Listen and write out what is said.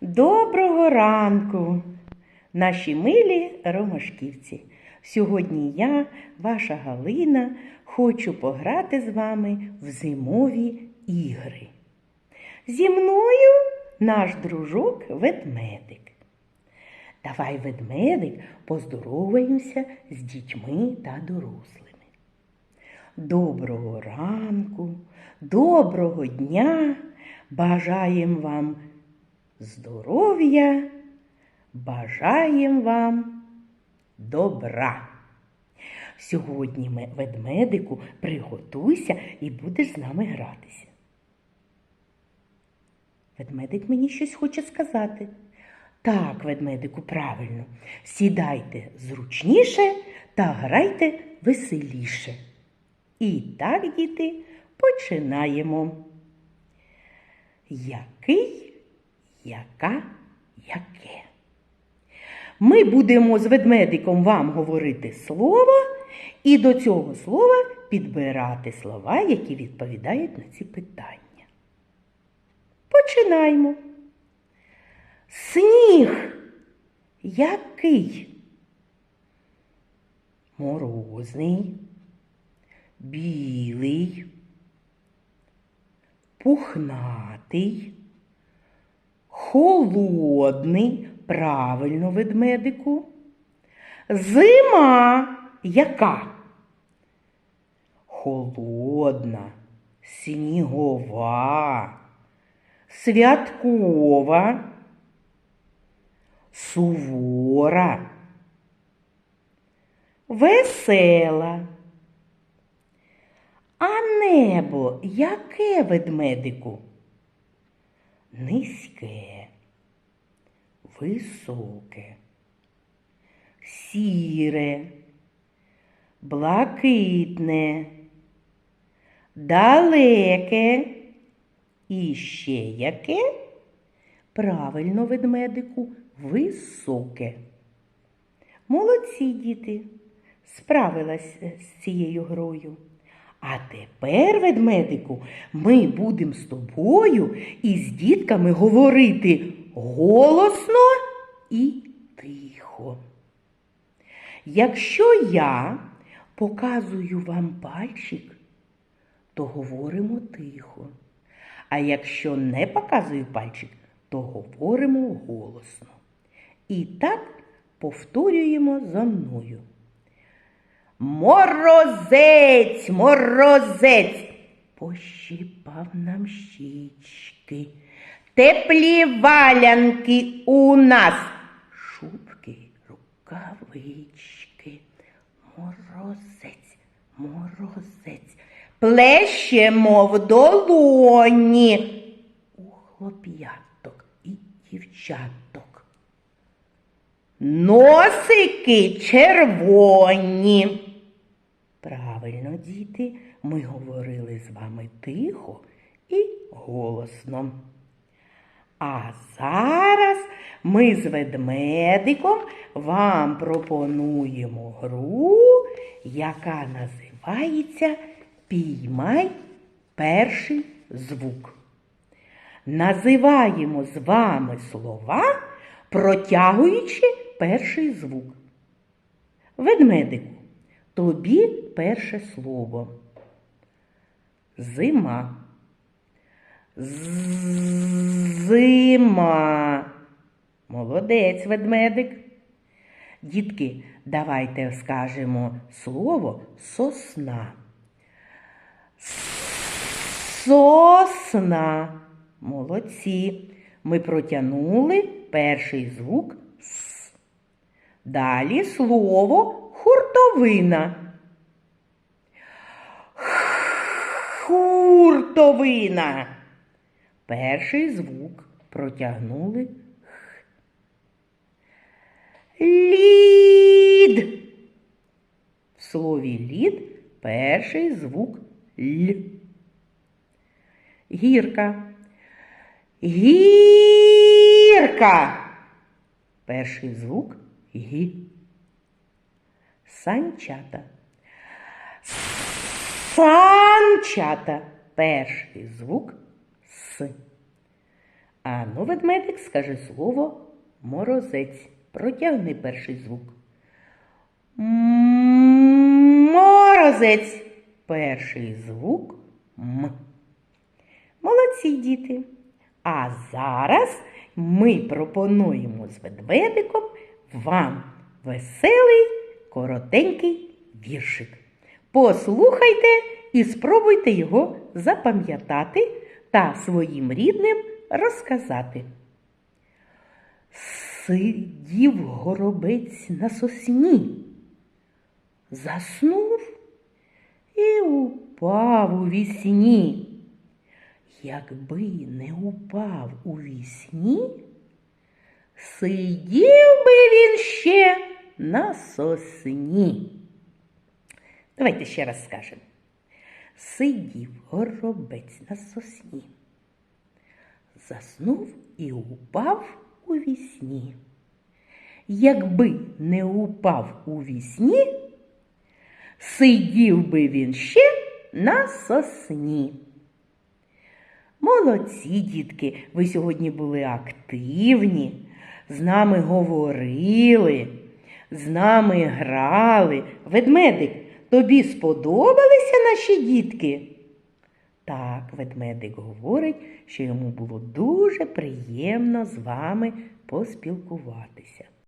Доброго ранку, наші милі ромашківці. Сьогодні я, ваша Галина, хочу пограти з вами в зимові ігри. Зі мною наш дружок ведмедик. Давай, ведмедик, поздороваємося з дітьми та дорослими. Доброго ранку, доброго дня. Бажаємо вам здоров'я, бажаємо вам добра. Сьогодні ведмедику, приготуйся і будеш з нами гратися. Ведмедик мені щось хоче сказати. Так, ведмедику, правильно. Сідайте зручніше та грайте веселіше. І так, діти, починаємо. Який, яка, яке. Ми будемо з ведмедиком вам говорити слово і до цього слова підбирати слова, які відповідають на ці питання. Починаємо. Сніг. Який? Морозний, білий, пухнатий, холодний, правильно ведмедику. Зима яка? Холодна, снігова, святкова, сувора, весела. А небо яке ведмедику? Низьке, високе, сіре, блакитне, далеке і ще яке? Правильно, ведмедику, високе. Молодці діти, справилась з цією грою. А тепер, ведмедику, ми будемо з тобою і з дітками говорити голосно і тихо. Якщо я показую вам пальчик, то говоримо тихо. А якщо не показую пальчик, то говоримо голосно. І так повторюємо за мною. Морозець, морозець, пощипав нам щічки. Теплі валянки у нас, шубки, рукавички. Морозець, морозець, плещемо в долоні у хлоп'яток і дівчаток. Носики червоні. Правильно, діти, ми говорили з вами тихо і голосно. А зараз ми з ведмедиком вам пропонуємо гру, яка називається Піймай перший звук. Називаємо з вами слова, протягуючи перший звук. Ведмедику, тобі перше слово. Зима. Зима. Молодець, ведмедик. Дітки, давайте скажемо слово сосна. Сосна. Молодці. Ми протягнули перший звук С. Далі слово хуртовина. Хуртовина. Перший звук протягнули Х. Лід. В слові лід перший звук Л. Гірка. Гірка. Перший звук Гі. Санчата. Санчата. Перший звук С. А ну, ведмедик скаже слово морозець. Протягни перший звук. Морозець. Перший звук М. Молодці діти. А зараз ми пропонуємо з ведмедиком вам веселий, коротенький віршик. Послухайте і спробуйте його запам'ятати та своїм рідним розказати. Сидів горобець на сосні, заснув і упав у вісні. Якби не упав у вісні, сидів би він ще на сосні. Давайте ще раз скажемо. Сидів горобець на сосні, заснув і упав у вісні. Якби не упав у вісні, сидів би він ще на сосні. Молодці, дітки, ви сьогодні були активні, з нами говорили, з нами грали. Ведмедик, тобі сподобалися наші дітки? Так, ведмедик говорить, що йому було дуже приємно з вами поспілкуватися.